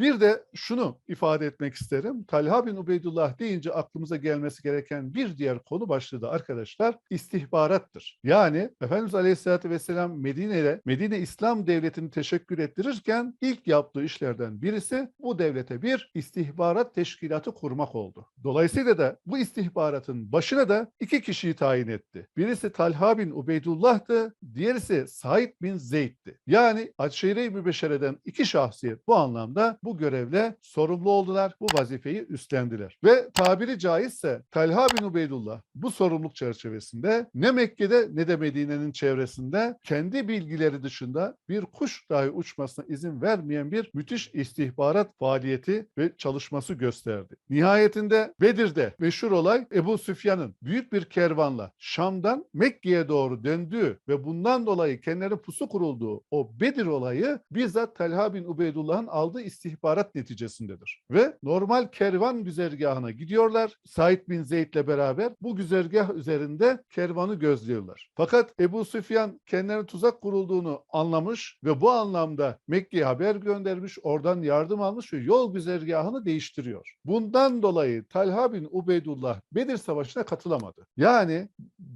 Bir de şunu ifade etmek isterim. Talha bin Ubeydullah deyince aklımıza gelmesi gereken bir diğer konu başlığı da arkadaşlar istihbarattır. Yani Efendimiz Aleyhisselatü Vesselam Medine'de Medine İslam Devleti'ni teşekkür ettirirken ilk yaptığı işlerden birisi bu devlete bir istihbarat teşkilatı kurmak oldu. Dolayısıyla da bu istihbaratın başına da iki kişiyi tayin etti. Birisi Talha bin Ubeydullah'tı, diğerisi Said bin Zeyd'ti. Yani Aşire-i Mübeşere'den iki şahsiyet bu anlamda bu görevle sorumlu oldular, bu vazifeyi üstlendiler. Ve tabiri caizse Talha bin Ubeydullah bu sorumluluk çerçevesinde ne Mekke'de ne de Medine'nin çevresinde kendi bilgileri dışında bir kuş dahi uçmasına izin vermeyen bir müthiş istihbarat faaliyeti ve çalışması gösterdi. Nihayetinde Bedir'de meşhur olay Ebu Süfyan'ın büyük bir kervanla Şam'dan Mekke'ye doğru döndüğü ve bundan dolayı kendilerine pusu kurulduğu o Bedir olayı bizzat Talha bin Ubeydullah'ın aldığı istihbarat neticesindedir. Ve normal kervan güzergahına gidiyorlar. Said bin Zeyd'le beraber bu güzergah üzerinde kervanı gözlüyorlar. Fakat Ebu Süfyan kendilerine tuzak kurulduğunu anlamış ve bu anlamda Mekke'ye haber göndermiş, oradan yardım almış ve yol güzergahını değiştiriyor. Bundan dolayı Talha bin Ubeydullah Bedir Savaşı'na katılamadı. Yani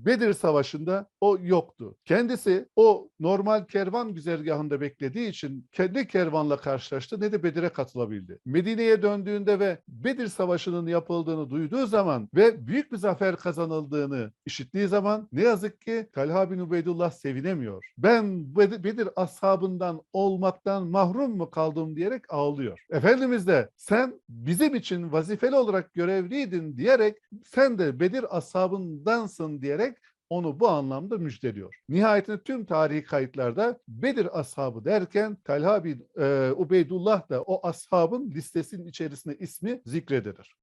Bedir Savaşı'nda o yoktu. Kendisi o normal kervan güzergahında beklediği için kendi kervanla karşılaştı ne de Bedir'e katılabildi. Medine'ye döndüğünde ve Bedir Savaşı'nın yapıldığını duyduğu zaman ve büyük bir zafer kazanıldığını işittiği zaman ne yazık ki Talha bin Ubeydullah sevinemiyor. Ben Bed- Bedir ashabından olmaktan mahrum mu kaldım diyerek ağlıyor. Efendimiz de sen bizim için vazifeli olarak görevliydin diyerek sen de Bedir ashabındansın diyerek onu bu anlamda müjdeliyor. Nihayetinde tüm tarihi kayıtlarda Bedir ashabı derken Talha bin e, Ubeydullah da o ashabın listesinin içerisinde ismi zikredilir.